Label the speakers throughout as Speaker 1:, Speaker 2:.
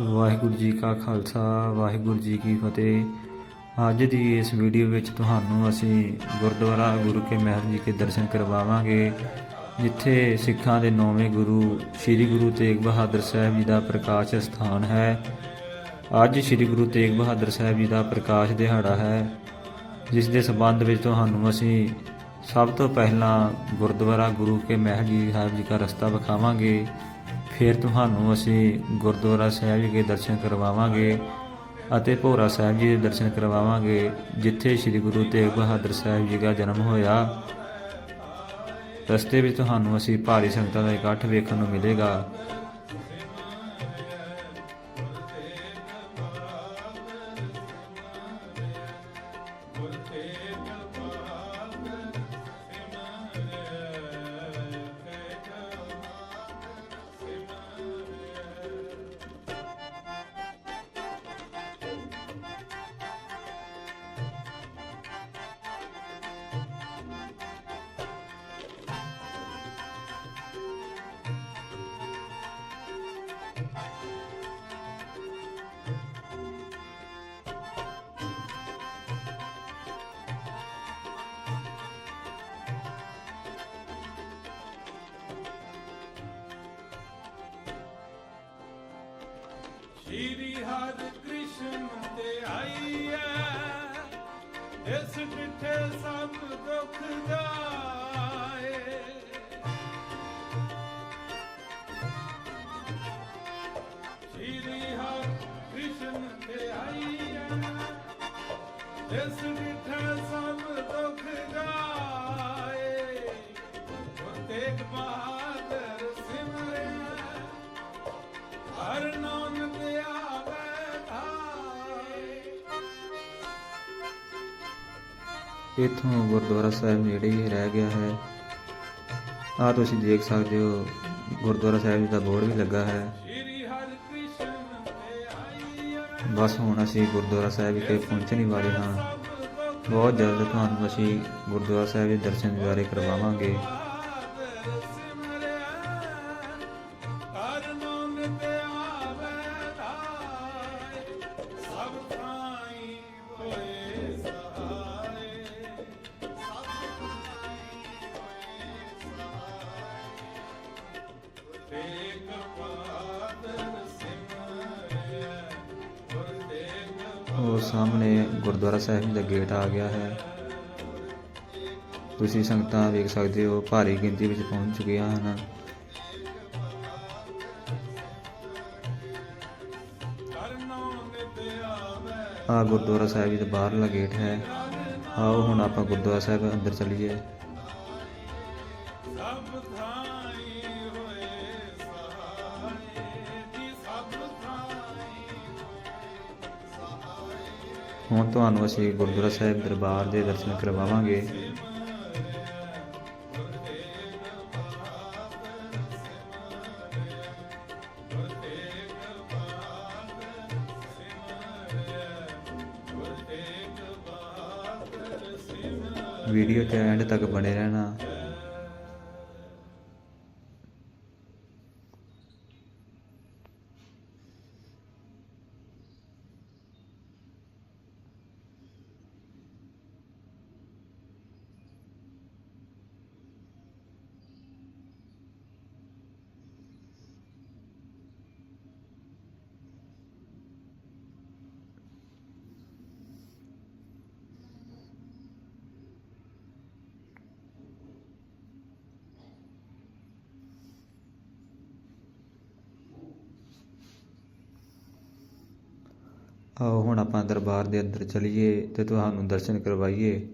Speaker 1: ਵਾਹਿਗੁਰੂ ਜੀ ਕਾ ਖਾਲਸਾ, ਵਾਹਿਗੁਰੂ ਜੀ ਕੀ ਫਤਿਹ। ਅੱਜ ਦੀ ਇਸ ਵੀਡੀਓ ਵਿੱਚ ਤੁਹਾਨੂੰ ਅਸੀਂ ਗੁਰਦੁਆਰਾ ਗੁਰੂ ਕੇ ਮਹਿਰ ਜੀ ਕੇ ਦਰਸ਼ਨ ਕਰਵਾਵਾਂਗੇ, ਜਿੱਥੇ ਸਿੱਖਾਂ ਦੇ ਨੌਵੇਂ ਗੁਰੂ, ਸ੍ਰੀ ਗੁਰੂ ਤੇਗ ਬਹਾਦਰ ਸਾਹਿਬ ਜੀ ਦਾ ਪ੍ਰਕਾਸ਼ ਸਥਾਨ ਹੈ। ਅੱਜ ਸ੍ਰੀ ਗੁਰੂ ਤੇਗ ਬਹਾਦਰ ਸਾਹਿਬ ਜੀ ਦਾ ਪ੍ਰਕਾਸ਼ ਦਿਹਾੜਾ ਹੈ, ਜਿਸ ਦੇ ਸਬੰਧ ਵਿੱਚ ਤੁਹਾਨੂੰ ਅਸੀਂ ਸਭ ਤੋਂ ਪਹਿਲਾਂ ਗੁਰਦੁਆਰਾ ਗੁਰੂ ਕੇ ਮਹਿਲ ਜੀ ਸਾਹਿਬ ਜੀ ਦਾ ਰਸਤਾ ਵਿਖਾਵਾਂਗੇ। ਫਿਰ ਤੁਹਾਨੂੰ ਅਸੀਂ ਗੁਰਦੁਆਰਾ ਸਾਹਿਬ ਜੀ ਦੇ ਦਰਸ਼ਨ ਕਰਵਾਵਾਂਗੇ ਅਤੇ ਭੋਰਾ ਸਾਹਿਬ ਜੀ ਦੇ ਦਰਸ਼ਨ ਕਰਵਾਵਾਂਗੇ, ਜਿੱਥੇ ਸ੍ਰੀ ਗੁਰੂ ਤੇਗ ਬਹਾਦਰ ਸਾਹਿਬ ਜੀ ਦਾ ਜਨਮ ਹੋਇਆ। ਰਸਤੇ ਵਿੱਚ ਤੁਹਾਨੂੰ ਅਸੀਂ ਭਾਰੀ ਸੰਗਤਾਂ ਦਾ ਇਕੱਠ ਵੇਖਣ ਨੂੰ ਮਿਲੇਗਾ।
Speaker 2: ਸ਼੍ਰੀ ਹਰਿ ਕ੍ਰਿਸ਼ਨ ਤੇ ਆਈਐ ਇਸ ਡਿਠੇ ਸਭ ਦੁਖ ਜਾਏ। ਸ਼੍ਰੀ ਹਰਿ ਕ੍ਰਿਸ਼ਨ ਤੇ ਆਈਐ ਇਸ ਡਿਠੇ ਸਭ
Speaker 1: ਇੱਥੋਂ ਗੁਰਦੁਆਰਾ ਸਾਹਿਬ ਨੇੜੇ ਹੀ ਰਹਿ ਗਿਆ ਹੈ। ਆ ਤੁਸੀਂ ਦੇਖ ਸਕਦੇ ਹੋ, ਗੁਰਦੁਆਰਾ ਸਾਹਿਬ ਜੀ ਦਾ ਬੋਰਡ ਵੀ ਲੱਗਾ ਹੈ। ਬਸ ਹੁਣ ਅਸੀਂ ਗੁਰਦੁਆਰਾ ਸਾਹਿਬ ਵਿਖੇ ਪਹੁੰਚਣ ਵਾਲੇ ਹਾਂ। ਬਹੁਤ ਜਲਦ ਤੁਹਾਨੂੰ ਅਸੀਂ ਗੁਰਦੁਆਰਾ ਸਾਹਿਬ ਦੇ ਦਰਸ਼ਨ ਦੁਆਰੇ ਕਰਵਾਵਾਂਗੇ। ਉਹ ਸਾਹਮਣੇ ਗੁਰਦੁਆਰਾ ਸਾਹਿਬ ਦਾ ਗੇਟ ਆ ਗਿਆ ਹੈ। ਤੁਸੀਂ ਸੰਗਤਾਂ ਵੇਖ ਸਕਦੇ ਹੋ, ਭਾਰੀ ਗਿਣਤੀ ਵਿੱਚ ਪਹੁੰਚ ਚੁੱਕੀਆਂ ਹਨ।
Speaker 2: ਹਰ
Speaker 1: ਆ ਗੁਰਦੁਆਰਾ ਸਾਹਿਬ ਜੀ ਦਾ ਬਾਹਰਲਾ ਗੇਟ ਹੈ। ਆਓ ਹੁਣ ਆਪਾਂ ਗੁਰਦੁਆਰਾ ਸਾਹਿਬ ਅੰਦਰ ਚਲੀਏ। ਹੁਣ ਤੁਹਾਨੂੰ ਅਸੀਂ ਗੁਰਦੁਆਰਾ ਸਾਹਿਬ ਦਰਬਾਰ ਦੇ ਦਰਸ਼ਨ ਕਰਵਾਵਾਂਗੇ। ਵੀਡੀਓ ਤੇ ਐਂਡ ਤੱਕ ਬਣੇ ਰਹਿਣਾ। ਆਓ ਹੁਣ ਆਪਾਂ ਦਰਬਾਰ ਦੇ ਅੰਦਰ ਚਲੀਏ ਤੇ ਤੁਹਾਨੂੰ ਦਰਸ਼ਨ ਕਰਵਾਈਏ।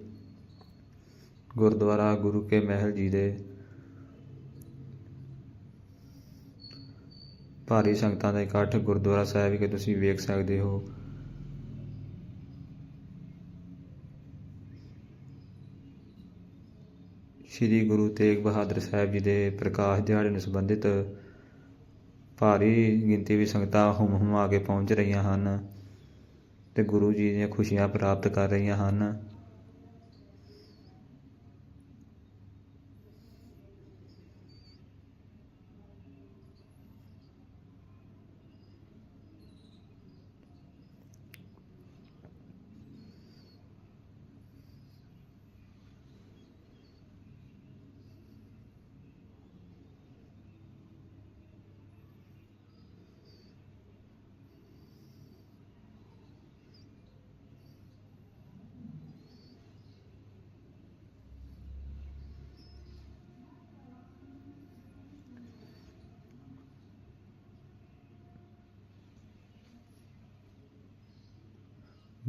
Speaker 1: ਗੁਰਦੁਆਰਾ ਗੁਰੂ ਕੇ ਮਹਿਲ ਜੀ ਦੇ ਭਾਰੀ ਸੰਗਤਾਂ ਦਾ ਇਕੱਠ ਗੁਰਦੁਆਰਾ ਸਾਹਿਬ ਵਿਖੇ ਤੁਸੀਂ ਵੇਖ ਸਕਦੇ ਹੋ। ਸ੍ਰੀ ਗੁਰੂ ਤੇਗ ਬਹਾਦਰ ਸਾਹਿਬ ਜੀ ਦੇ ਪ੍ਰਕਾਸ਼ ਦਿਹਾੜੇ ਨੂੰ ਸੰਬੰਧਿਤ ਭਾਰੀ ਗਿਣਤੀ ਵਿੱਚ ਸੰਗਤਾਂ ਹੁਮ ਆ ਕੇ ਪਹੁੰਚ ਰਹੀਆਂ ਹਨ। ਅਤੇ ਗੁਰੂ ਜੀ ਦੀਆਂ ਖੁਸ਼ੀਆਂ ਪ੍ਰਾਪਤ ਕਰ ਰਹੀਆਂ ਹਨ।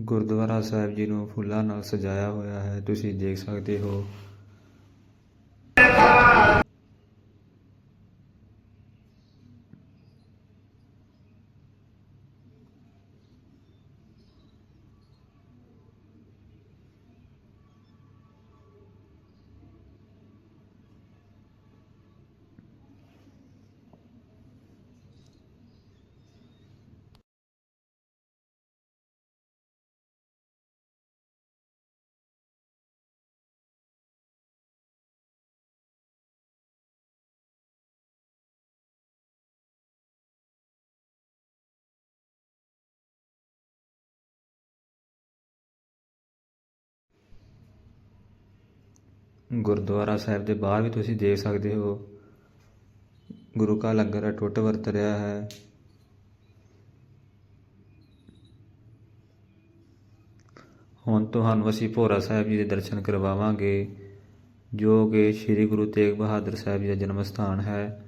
Speaker 1: ਗੁਰਦੁਆਰਾ ਸਾਹਿਬ ਜੀ ਨੂੰ ਫੁੱਲਾਂ ਨਾਲ ਸਜਾਇਆ ਹੋਇਆ ਹੈ ਤੁਸੀਂ ਦੇਖ ਸਕਦੇ ਹੋ। ਗੁਰਦੁਆਰਾ ਸਾਹਿਬ ਦੇ ਬਾਹਰ ਵੀ ਤੁਸੀਂ ਦੇਖ ਸਕਦੇ ਹੋ। ਗੁਰੂ ਕਾ ਲੰਗਰ ਟੁੱਟ ਵਰਤ ਰਿਹਾ ਹੈ। ਹੁਣ ਤੁਹਾਨੂੰ ਅਸੀਂ ਭੋਰਾ ਸਾਹਿਬ ਜੀ ਦੇ ਦਰਸ਼ਨ ਕਰਵਾਵਾਂਗੇ, ਜੋ ਕਿ ਸ੍ਰੀ ਗੁਰੂ ਤੇਗ ਬਹਾਦਰ ਸਾਹਿਬ ਜੀ ਦਾ ਜਨਮ ਸਥਾਨ ਹੈ।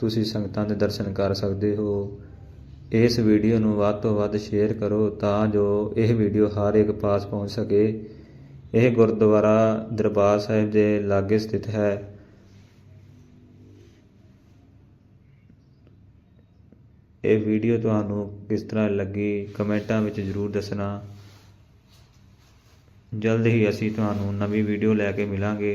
Speaker 1: ਤੁਸੀਂ ਸੰਗਤਾਂ ਦੇ ਦਰਸ਼ਨ ਕਰ ਸਕਦੇ ਹੋ। ਇਸ ਵੀਡੀਓ ਨੂੰ ਵੱਧ ਤੋਂ ਵੱਧ ਸ਼ੇਅਰ ਕਰੋ ਤਾਂ ਜੋ ਇਹ ਵੀਡੀਓ ਹਰ ਇੱਕ ਪਾਸ ਪਹੁੰਚ ਸਕੇ। ਇਹ ਗੁਰਦੁਆਰਾ ਦਰਬਾਰ ਸਾਹਿਬ ਦੇ ਲਾਗੇ ਸਥਿਤ ਹੈ। ਇਹ ਵੀਡੀਓ ਤੁਹਾਨੂੰ ਕਿਸ ਤਰ੍ਹਾਂ ਲੱਗੀ ਕਮੈਂਟਾਂ ਵਿੱਚ ਜ਼ਰੂਰ ਦੱਸਣਾ। ਜਲਦ ਹੀ ਅਸੀਂ ਤੁਹਾਨੂੰ ਨਵੀਂ ਵੀਡੀਓ ਲੈ ਕੇ ਮਿਲਾਂਗੇ।